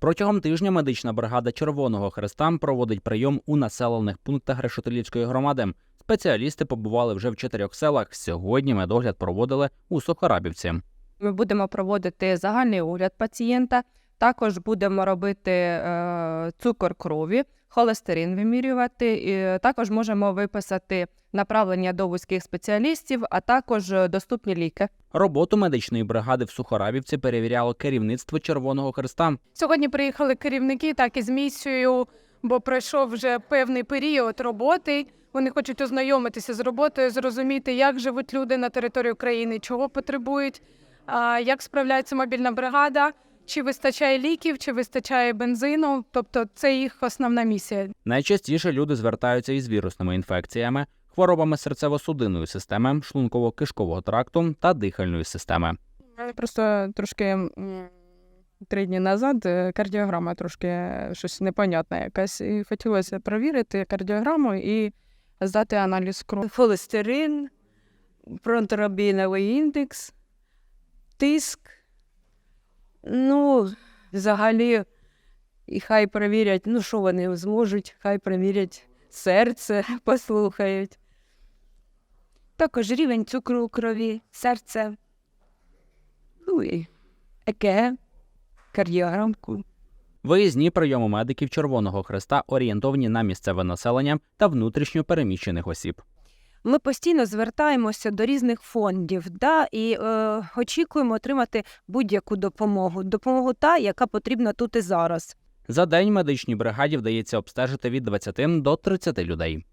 Протягом тижня медична бригада Червоного Хреста проводить прийом у населених пунктах Решетилівської громади. Спеціалісти побували вже в чотирьох селах. Сьогодні медогляд проводили у Сухарабівці. Ми будемо проводити загальний огляд пацієнта. Також будемо робити е, цукор крові, холестерин вимірювати. І також можемо виписати направлення до вузьких спеціалістів, а також е, доступні ліки. Роботу медичної бригади в Сухорабівці перевіряло керівництво Червоного Хреста. Сьогодні приїхали керівники так із місією, бо пройшов вже певний період роботи. Вони хочуть ознайомитися з роботою, зрозуміти, як живуть люди на території України, чого потребують, а, як справляється мобільна бригада, чи вистачає ліків, чи вистачає бензину. Тобто, це їх основна місія. Найчастіше люди звертаються із вірусними інфекціями, хворобами серцево-судинної системи, шлунково-кишкового тракту та дихальної системи. Просто трошки три дні назад е, кардіограма трошки щось непонятне якась. І хотілося перевірити кардіограму і здати аналіз крові. холестерин, фронторабіновий індекс, тиск. Ну, взагалі, і хай перевірять, ну що вони зможуть, хай перевірять серце, послухають. Також рівень цукру у крові, серце. Ну і ЕКГ, кардіограмку. Виїзні прийоми медиків Червоного Хреста орієнтовані на місцеве населення та внутрішньо переміщених осіб. Ми постійно звертаємося до різних фондів да, і е, очікуємо отримати будь-яку допомогу. Допомогу та, яка потрібна тут і зараз. За день медичній бригаді вдається обстежити від 20 до 30 людей.